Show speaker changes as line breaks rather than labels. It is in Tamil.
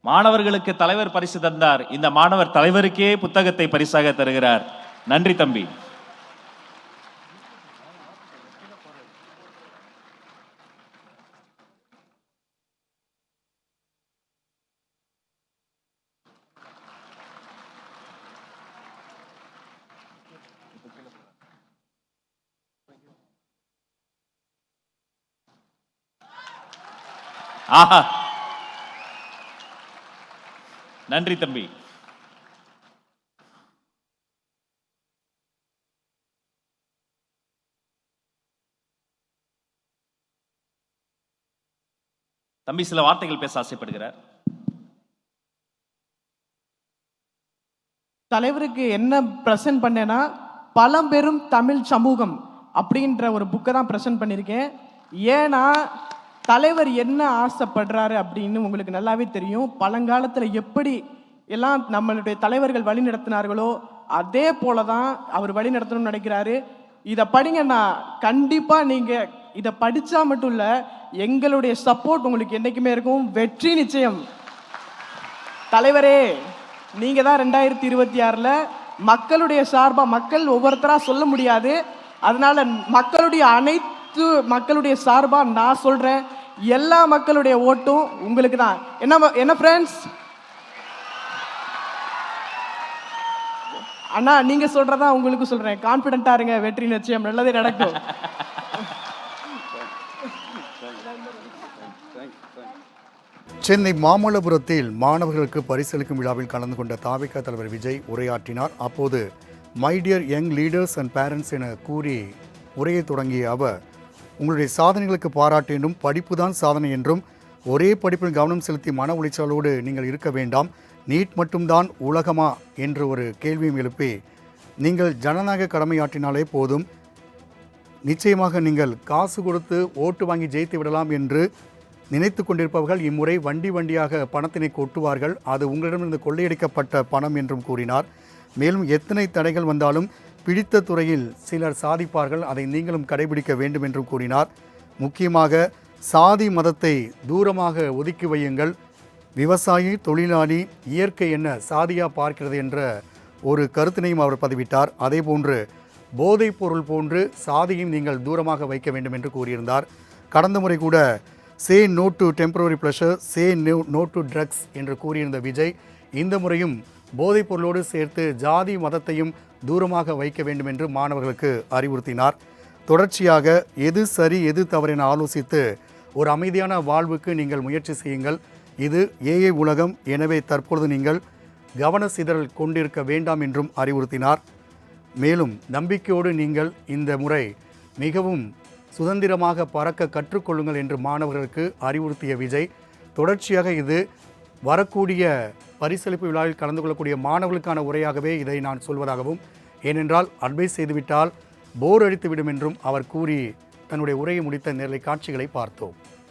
மாணவர்களுக்கு தலைவர் பரிசு தந்தார். இந்த மாணவர் தலைவருக்கே புத்தகத்தை பரிசாக தருகிறார். நன்றி தம்பி. ஆஹா. நன்றி தம்பி. தம்பி சில வார்த்தைகள் பேச ஆசைப்படுகிறார்.
தலைவருக்கு என்ன ப்ரெசென்ட் பண்ணேன்னா பழம்பெரும் தமிழ் சமூகம் அப்படின்ற ஒரு புக்கை தான் ப்ரெசென்ட் பண்ணியிருக்கேன். ஏன்னா தலைவர் என்ன ஆசைப்படுறாரு அப்படின்னு உங்களுக்கு நல்லாவே தெரியும். பழங்காலத்தில் எப்படி எல்லாம் நம்மளுடைய தலைவர்கள் வழி நடத்தினார்களோ அதே போல தான் அவர் வழி நடத்தணும்னு நினைக்கிறாரு. இதை படிங்கன்னா கண்டிப்பாக நீங்கள் இதை படித்தா மட்டும் இல்லை எங்களுடைய சப்போர்ட் உங்களுக்கு என்றைக்குமே இருக்கும். வெற்றி நிச்சயம். தலைவரே நீங்கள் தான் ரெண்டாயிரத்தி இருபத்தி ஆறில் மக்களுடைய சார்பாக மக்கள் ஒவ்வொருத்தராக சொல்ல முடியாது. அதனால மக்களுடைய அனைத்து மக்களுடைய சார்பாக நான் சொல்கிறேன் எல்லா மக்களுடைய ஓட்டும் உங்களுக்கு தான். என்ன ம- என்ன ஃப்ரெண்ட்ஸ் அண்ணா நீங்க சொல்றதா உங்களுக்கு சொல்றேன். கான்பிடண்டா இருங்க வெற்றி நிச்சயம். நல்லதே நடக்கும்.
சென்னை மாமல்லபுரத்தில் மாணவர்களுக்கு பரிசளிக்கும் விழாவில் கலந்து கொண்ட தாவிக தலைவர் விஜய் உரையாற்றினார். அப்போது my dear young leaders and parents என கூறி உரையை தொடங்கிய அவர் உங்களுடைய சாதனைகளுக்கு பாராட்டு என்றும் படிப்பு தான் சாதனை என்றும் ஒரே படிப்பில் கவனம் செலுத்தி மன உளைச்சலோடு நீங்கள் இருக்க வேண்டாம். நீட் மட்டும்தான் உலகமா என்று ஒரு கேள்வியும் எழுப்பி நீங்கள் ஜனநாயக கடமையாற்றினாலே போதும். நிச்சயமாக நீங்கள் காசு கொடுத்து ஓட்டு வாங்கி ஜெயித்து விடலாம் என்று நினைத்து கொண்டிருப்பவர்கள் இம்முறை வண்டி வண்டியாக பணத்தினை கொட்டுவார்கள். அது உங்களிடமிருந்து கொள்ளையடிக்கப்பட்ட பணம் என்றும் கூறினார். மேலும் எத்தனை தடைகள் வந்தாலும் பிடித்த துறையில் சிலர் சாதிப்பார்கள். அதை நீங்களும் கடைபிடிக்க வேண்டும் என்றும் கூறினார். முக்கியமாக சாதி மதத்தை தூரமாக ஒதுக்கி வையுங்கள். விவசாயி தொழிலாளி இயற்கை என்ன சாதியாக பார்க்கிறது என்ற ஒரு கருத்தினையும் அவர் பதிவிட்டார். அதேபோன்று போதைப் பொருள் போன்று சாதியும் நீங்கள் தூரமாக வைக்க வேண்டும் என்று கூறியிருந்தார். கடந்த முறை கூட say no to temporary pleasure say no no to drugs என்று கூறியிருந்த விஜய் இந்த முறையும் போதைப் பொருளோடு சேர்த்து ஜாதி மதத்தையும் தூரமாக வைக்க வேண்டும் என்று மாணவர்களுக்கு அறிவுறுத்தினார். தொடர்ச்சியாக எது சரி எது தவறு என ஆலோசித்து ஒரு அமைதியான வாழ்வுக்கு நீங்கள் முயற்சி செய்யுங்கள். இது ஏஐ உலகம். எனவே தற்பொழுது நீங்கள் கவன சிதறல் கொண்டிருக்க வேண்டாம் என்றும் அறிவுறுத்தினார். மேலும் நம்பிக்கையோடு நீங்கள் இந்த முறை மிகவும் சுதந்திரமாக பறக்க கற்றுக்கொள்ளுங்கள் என்று மாணவர்களுக்கு அறிவுறுத்திய விஜய் தொடர்ச்சியாக இது வரக்கூடிய பரிசளிப்பு விழாவில் கலந்து கொள்ளக்கூடிய மாணவர்களுக்கான உரையாகவே இதை நான் சொல்வதாகவும் ஏனென்றால் அட்வைஸ் செய்துவிட்டால் போர் அடித்துவிடும் என்றும் அவர் கூறி தன்னுடைய உரையை முடித்த நேரலை காட்சிகளை பார்த்தோம்.